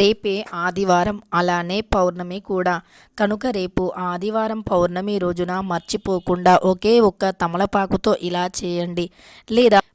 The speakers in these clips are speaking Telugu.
రేపే ఆదివారం అలానే పౌర్ణమి కూడా. కనుక రేపు ఆదివారం పౌర్ణమి రోజున మర్చిపోకుండా ఒకే ఒక్క తమలపాకుతో ఇలా చేయండి. లేదా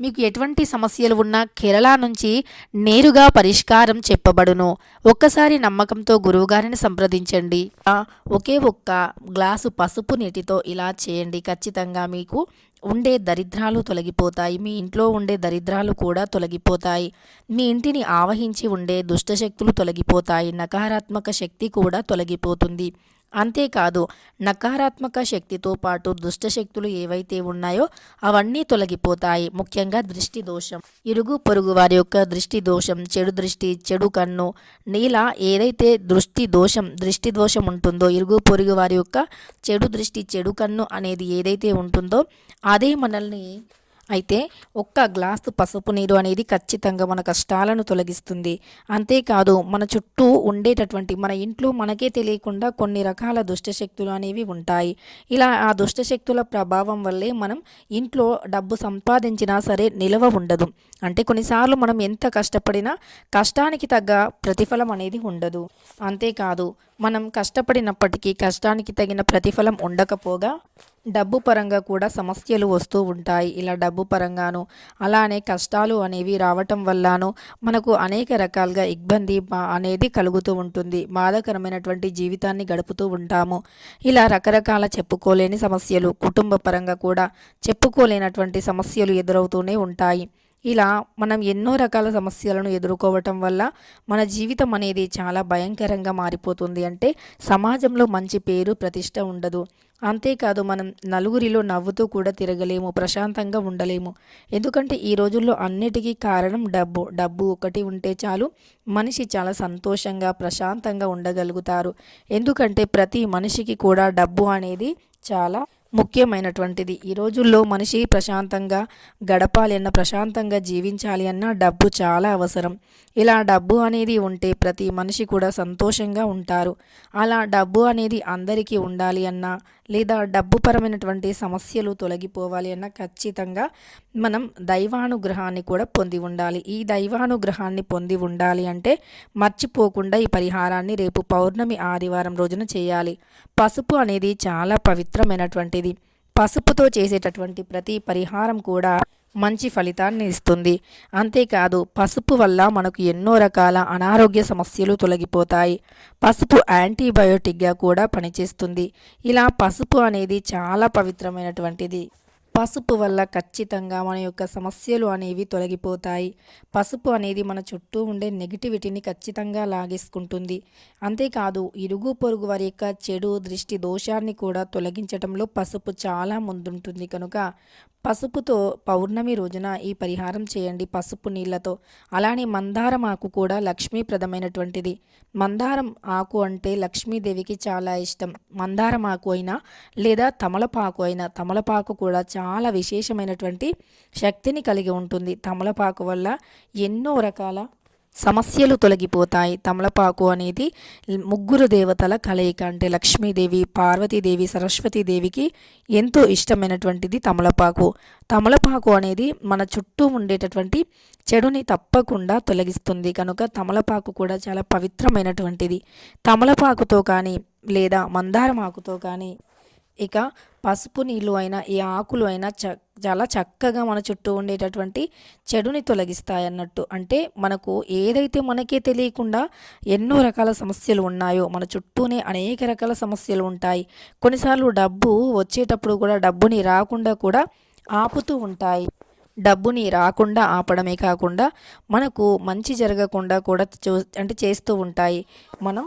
మీకు ఎటువంటి సమస్యలు ఉన్నా కేరళ నుంచి నేరుగా పరిష్కారం చెప్పబడును. ఒక్కసారి నమ్మకంతో గురువుగారిని సంప్రదించండి. ఒకే ఒక్క గ్లాసు పసుపు నీటితో ఇలా చేయండి. ఖచ్చితంగా మీకు ఉండే దరిద్రాలు తొలగిపోతాయి. మీ ఇంట్లో ఉండే దరిద్రాలు కూడా తొలగిపోతాయి. మీ ఇంటిని ఆవహించి ఉండే దుష్టశక్తులు తొలగిపోతాయి. నకారాత్మక శక్తి కూడా తొలగిపోతుంది. అంతేకాదు నకారాత్మక శక్తితో పాటు దుష్టశక్తులు ఏవైతే ఉన్నాయో అవన్నీ తొలగిపోతాయి. ముఖ్యంగా దృష్టి దోషం. ఇరుగు పొరుగు వారి యొక్క దృష్టి దోషం చెడు దృష్టి చెడు కన్ను నీలా ఏదైతే దృష్టి దోషం దృష్టి దోషం ఉంటుందో ఇరుగు పొరుగు వారి యొక్క చెడు దృష్టి చెడు కన్ను అనేది ఏదైతే ఉంటుందో అదే మనల్ని అయితే ఒక్క గ్లాసు పసుపు నీరు అనేది ఖచ్చితంగా మన కష్టాలను తొలగిస్తుంది. అంతేకాదు మన చుట్టూ ఉండేటటువంటి మన ఇంట్లో మనకే తెలియకుండా కొన్ని రకాల దుష్టశక్తులు అనేవి ఉంటాయి. ఇలా ఆ దుష్టశక్తుల ప్రభావం వల్లే మనం ఇంట్లో డబ్బు సంపాదించినా సరే నిలవ ఉండదు. అంటే కొన్నిసార్లు మనం ఎంత కష్టపడినా కష్టానికి తగ్గ ప్రతిఫలం అనేది ఉండదు. అంతేకాదు మనం కష్టపడినప్పటికీ కష్టానికి తగిన ప్రతిఫలం ఉండకపోగా డబ్బు పరంగా కూడా సమస్యలు వస్తూ ఉంటాయి. ఇలా డబ్బు పరంగాను అలానే కష్టాలు అనేవి రావటం వల్లాను మనకు అనేక రకాలుగా ఇబ్బంది అనేది కలుగుతూ ఉంటుంది. బాధాకరమైనటువంటి జీవితాన్ని గడుపుతూ ఉంటాము. ఇలా రకరకాల చెప్పుకోలేని సమస్యలు కుటుంబ పరంగా కూడా చెప్పుకోలేనటువంటి సమస్యలు ఎదురవుతూనే ఉంటాయి. ఇలా మనం ఎన్నో రకాల సమస్యలను ఎదుర్కోవటం వల్ల మన జీవితం అనేది చాలా భయంకరంగా మారిపోతుంది. అంటే సమాజంలో మంచి పేరు ప్రతిష్ట ఉండదు. అంతేకాదు మనం నలుగురిలో నవ్వుతూ కూడా తిరగలేము ప్రశాంతంగా ఉండలేము. ఎందుకంటే ఈ రోజుల్లో అన్నిటికీ కారణం డబ్బు. డబ్బు ఒకటి ఉంటే చాలు మనిషి చాలా సంతోషంగా ప్రశాంతంగా ఉండగలుగుతారు. ఎందుకంటే ప్రతి మనిషికి కూడా డబ్బు అనేది చాలా ముఖ్యమైనటువంటిది. ఈ రోజుల్లో మనిషి ప్రశాంతంగా గడపాలి అన్న ప్రశాంతంగా జీవించాలి అన్న డబ్బు చాలా అవసరం. ఇలా డబ్బు అనేది ఉంటే ప్రతి మనిషి కూడా సంతోషంగా ఉంటారు. అలా డబ్బు అనేది అందరికీ ఉండాలి అన్నా లేదా డబ్బుపరమైనటువంటి సమస్యలు తొలగిపోవాలి అన్న ఖచ్చితంగా మనం దైవానుగ్రహాన్ని కూడా పొంది ఉండాలి. ఈ దైవానుగ్రహాన్ని పొంది ఉండాలి అంటే మర్చిపోకుండా ఈ పరిహారాన్ని రేపు పౌర్ణమి ఆదివారం రోజున చేయాలి. పసుపు అనేది చాలా పవిత్రమైనటువంటిది. పసుపుతో చేసేటటువంటి ప్రతి పరిహారం కూడా మంచి ఫలితాన్ని ఇస్తుంది. అంతేకాదు పసుపు వల్ల మనకు ఎన్నో రకాల అనారోగ్య సమస్యలు తొలగిపోతాయి. పసుపు యాంటీబయోటిక్గా కూడా పనిచేస్తుంది. ఇలా పసుపు అనేది చాలా పవిత్రమైనటువంటిది. పసుపు వల్ల ఖచ్చితంగా మన యొక్క సమస్యలు అనేవి తొలగిపోతాయి. పసుపు అనేది మన చుట్టూ ఉండే నెగిటివిటీని ఖచ్చితంగా లాగేసుకుంటుంది. అంతేకాదు ఇరుగు పొరుగు వారి యొక్క చెడు దృష్టి దోషాన్ని కూడా తొలగించడంలో పసుపు చాలా ముందుంటుంది కనుక పసుపుతో పౌర్ణమి రోజున ఈ పరిహారం చేయండి పసుపు నీళ్ళతో. అలానే మందారం ఆకు కూడా లక్ష్మీప్రదమైనటువంటిది. మందారం ఆకు అంటే లక్ష్మీదేవికి చాలా ఇష్టం. మందారం ఆకు అయినా లేదా తమలపాకు అయినా తమలపాకు కూడా చాలా చాలా విశేషమైనటువంటి శక్తిని కలిగి ఉంటుంది. తమలపాకు వల్ల ఎన్నో రకాల సమస్యలు తొలగిపోతాయి. తమలపాకు అనేది ముగ్గురు దేవతల కలయిక అంటే లక్ష్మీదేవి పార్వతీదేవి సరస్వతీదేవికి ఎంతో ఇష్టమైనటువంటిది తమలపాకు. తమలపాకు అనేది మన చుట్టూ ఉండేటటువంటి చెడుని తప్పకుండా తొలగిస్తుంది. కనుక తమలపాకు కూడా చాలా పవిత్రమైనటువంటిది. తమలపాకుతో కానీ లేదా మందారం ఆకుతో కానీ ఇక పసుపు నీళ్ళు అయినా ఈ ఆకులు అయినా చ చాలా చక్కగా మన చుట్టూ ఉండేటటువంటి చెడుని తొలగిస్తాయి అన్నట్టు అంటే మనకు ఏదైతే మనకే తెలియకుండా ఎన్నో రకాల సమస్యలు ఉన్నాయో మన చుట్టూనే అనేక రకాల సమస్యలు ఉంటాయి. కొన్నిసార్లు డబ్బు వచ్చేటప్పుడు కూడా డబ్బుని రాకుండా కూడా ఆపుతూ ఉంటాయి. డబ్బుని రాకుండా ఆపడమే కాకుండా మనకు మంచి జరగకుండా కూడా చూ అంటే చేస్తూ ఉంటాయి. మనం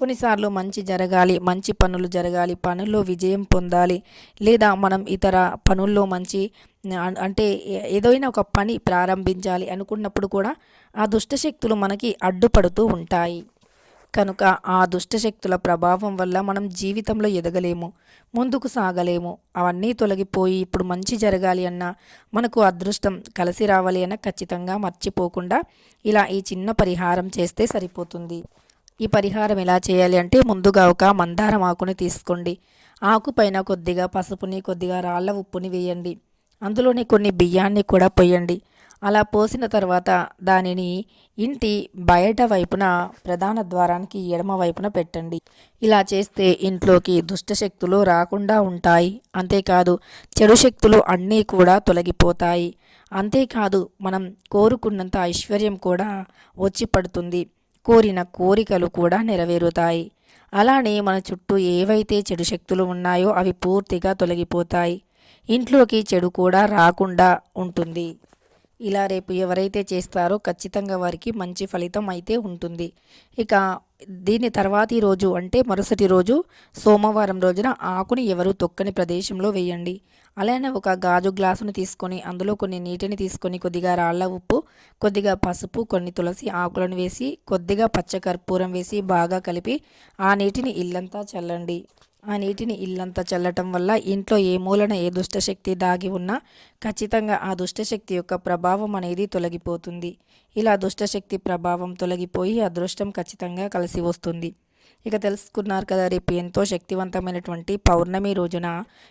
కొన్నిసార్లు మంచి జరగాలి మంచి పనులు జరగాలి పనుల్లో విజయం పొందాలి లేదా మనం ఇతర పనుల్లో మంచి అంటే ఏ- ఏదైనా ఒక పని ప్రారంభించాలి అనుకున్నప్పుడు కూడా ఆ దుష్టశక్తులు మనకి అడ్డుపడుతూ ఉంటాయి. కనుక ఆ దుష్టశక్తుల ప్రభావం వల్ల మనం జీవితంలో ఎదగలేము ముందుకు సాగలేము. అవన్నీ తొలగిపోయి ఇప్పుడు మంచి జరగాలి అన్నా మనకు అదృష్టం కలిసి రావాలి అన్న ఖచ్చితంగా మర్చిపోకుండా ఇలా ఈ చిన్న పరిహారం చేస్తే సరిపోతుంది. ఈ పరిహారం ఎలా చేయాలి అంటే ముందుగా ఒక మందారం ఆకుని తీసుకోండి. ఆకు పైన కొద్దిగా పసుపుని కొద్దిగా రాళ్ళ ఉప్పుని వేయండి. అందులోని కొన్ని బియ్యాన్ని కూడా పోయండి. అలా పోసిన తర్వాత దానిని ఇంటి బయట వైపున ప్రధాన ద్వారానికి ఎడమ వైపున పెట్టండి. ఇలా చేస్తే ఇంట్లోకి దుష్టశక్తులు రాకుండా ఉంటాయి. అంతేకాదు చెడు శక్తులు అన్నీ కూడా తొలగిపోతాయి. అంతేకాదు మనం కోరుకున్నంత ఐశ్వర్యం కూడా వచ్చి పడుతుంది. కోరిన కోరికలు కూడా నెరవేరుతాయి. అలానే మన చుట్టూ ఏవైతే చెడు శక్తులు ఉన్నాయో అవి పూర్తిగా తొలగిపోతాయి. ఇంట్లోకి చెడు కూడా రాకుండా ఉంటుంది. ఇలా రేపు ఎవరైతే చేస్తారో ఖచ్చితంగా వారికి మంచి ఫలితం అయితే ఉంటుంది. ఇక దీని తర్వాతి రోజు అంటే మరుసటి రోజు సోమవారం రోజున ఆకుని ఎవరు తొక్కని ప్రదేశంలో వేయండి. అలానే ఒక గాజు గ్లాసును తీసుకొని అందులో కొన్ని నీటిని తీసుకొని కొద్దిగా రాళ్ళ ఉప్పు కొద్దిగా పసుపు కొన్ని తులసి ఆకులను వేసి కొద్దిగా పచ్చకర్పూరం వేసి బాగా కలిపి ఆ నీటిని ఇల్లంతా చల్లండి. ఆ నీటిని ఇల్లంతా చల్లటం వల్ల ఇంట్లో ఏ మూలన ఏ దుష్టశక్తి దాగి ఉన్నా ఖచ్చితంగా ఆ దుష్టశక్తి యొక్క ప్రభావం అనేది తొలగిపోతుంది. ఇలా దుష్టశక్తి ప్రభావం తొలగిపోయి అదృష్టం ఖచ్చితంగా కలిసి వస్తుంది. ఇక తెలుసుకున్నారు కదా రేపు ఎంతో శక్తివంతమైనటువంటి పౌర్ణమి రోజున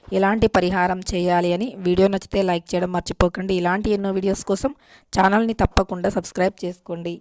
ఎలాంటి పరిహారం చేయాలి అని. వీడియో నచ్చితే లైక్ చేయడం మర్చిపోకండి. ఇలాంటి ఎన్నో వీడియోస్ కోసం ఛానల్ని తప్పకుండా సబ్స్క్రైబ్ చేసుకోండి.